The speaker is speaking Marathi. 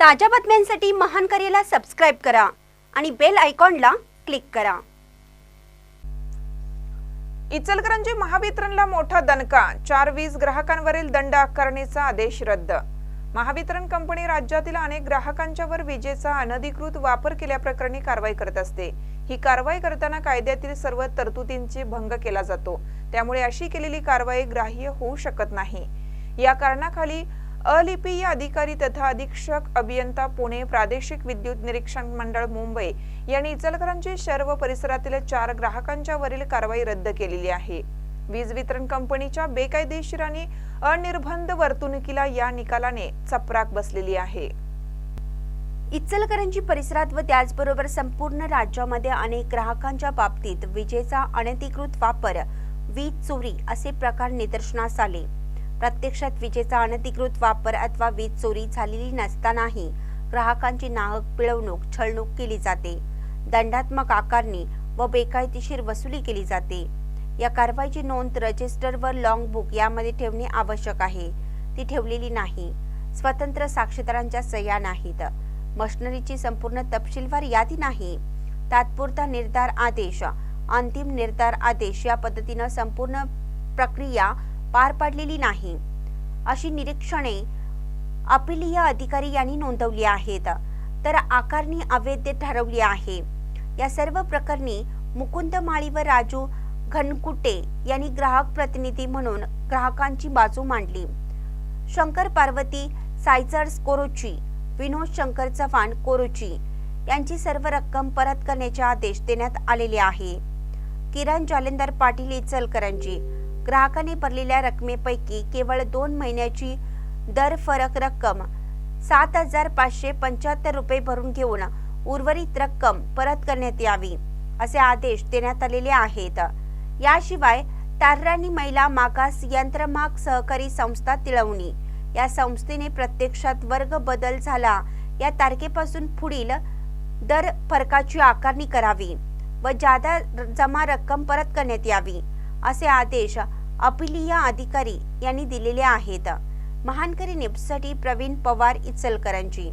ताज्या बातम्यांसाठी महान करेला सबस्क्राईब करा आणि बेल आयकॉनला क्लिक करा. इचलकरंजी महावितरणला मोठा दणका. चार वीज ग्राहकांवरील दंड आकारणीचा आदेश रद्द. महावितरण कंपनी राज्यातील अनेक ग्राहकांच्यावर विजेचा अनधिकृत वापर केल्याप्रकरणी कारवाई करत असते. ही कारवाई करताना कायद्यातील सर्व तरतुदींचे भंग केला जातो. त्यामुळे अशी केलेली कारवाई ग्राह्य होऊ शकत नाही. या कारणाखाली अलिपीय अधिकारी तथा अधीक्षक अभियंता पुणे प्रादेशिक विद्युत निरीक्षण मंडळ मुंबई यांनी इचलकरंजी शहर व परिसरातील चार ग्राहकांच्या वरील कारवाई रद्द केलेली आहे. वीज वितरण कंपनीच्या बेकायदेशीर आणि अनिर्बंध वर्तणुकीला या निकालाने चपराक बसलेली आहे. इचलकरंजी परिसरात व त्याचबरोबर संपूर्ण राज्यामध्ये अनेक ग्राहकांच्या बाबतीत विजेचा अनधिकृत वापर वीज चोरी असे प्रकार निदर्शनास आले. प्रत्यक्षात विजेचा अनधिकृत वापर अथवा वीज चोरी झालेली नसतानाही ग्राहकांची नाहक पिळवणूक छळणूक केली जाते. दंडात्मक आकारणी व बेकायदेशीर वसुली केली जाते. या कारवाईची नोंद रजिस्टर व लॉंग बुक यामध्ये ठेवणे आवश्यक आहे. ती ठेवलेली नाही. स्वतंत्र साक्षीदारांच्या सह्या नाहीत. मशनरीची संपूर्ण तपशीलवार यादी नाही. तात्पुरता निर्धार आदेश अंतिम निर्धार आदेश या पद्धतीनं संपूर्ण प्रक्रिया पार पाडलेली नाही. अशी निरीक्षणे अपिलीय अधिकारी यांनी नोंदवली आहेत. तर आकारणी अवैध ठरवली आहे. या सर्व प्रकरणी मुकुंद माळी व राजू घनकुटे यांनी ग्राहक प्रतिनिधी म्हणून ग्राहकांची बाजू मांडली. शंकर पार्वती सायचर्स कोरोची विनोद शंकर चव्हाण कोरोची यांची सर्व रक्कम परत करण्याचे आदेश देण्यात आलेले आहे. किरण जालेंदर पाटील इचलकरंजी ग्राहकाने भरलेल्या रकमेपैकी केवळ दोन महिन्याची दर फरक रक्कम सात हजार पाचशे पंच्याहत्तर रुपये भरून घेऊन उर्वरित रक्कम परत करण्यात यावी असे आदेश देण्यात आलेले आहेत. याशिवाय तार्राणी महिला मागास यंत्रमाग सहकारी संस्था तिळवणी या संस्थेने प्रत्यक्षात वर्ग बदल झाला. या तारखेपासून पुढील दर फरकाची आकारणी करावी व जादा जमा रक्कम परत करण्यात यावी असे आदेश अपिलीय अधिकारी यांनी दिलेले आहेत. महानकरी न्यूजसाठी प्रवीण पवार इचलकरंजी